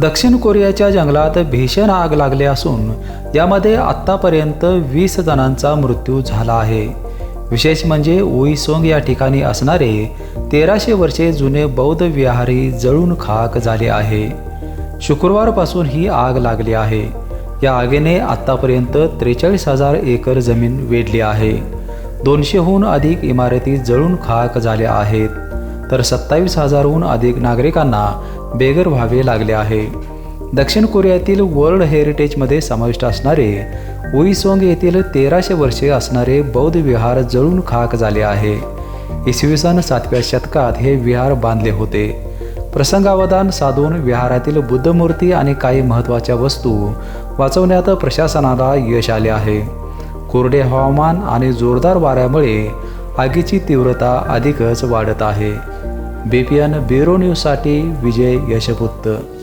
दक्षिण कोरियाच्या जंगलात भीषण आग लागली असून यामध्ये आत्तापर्यंत वीस जणांचा मृत्यू झाला आहे. विशेष म्हणजे उईसोंग या ठिकाणी असणारे तेराशे वर्षे जुने बौद्ध विहारी जळून खाक झाले आहे. शुक्रवारपासून ही आग लागली आहे. या आगीने आत्तापर्यंत त्रेचाळीस हजार एकर जमीन वेढली आहे. दोनशेहून अधिक इमारती जळून खाक झाल्या आहेत. तर सत्तावीस हजारहून अधिक नागरिकांना बेघर व्हावे लागले आहे. दक्षिण कोरियातील वर्ल्ड हेरिटेजमध्ये समाविष्ट असणारे उईसोंग येथील तेराशे वर्षे असणारे बौद्ध विहार जळून खाक झाले आहे. इसवी सन सातव्या शतकात हे विहार बांधले होते. प्रसंगावधान साधून विहारातील बुद्धमूर्ती आणि काही महत्त्वाच्या वस्तू वाचवण्यात प्रशासनाला यश आले आहे. कोरडे हवामान आणि जोरदार वाऱ्यामुळे आगीची तीव्रता अधिकच वाढत आहे. बी ब्युरो न्यूजसाठी विजय यशपुत्त.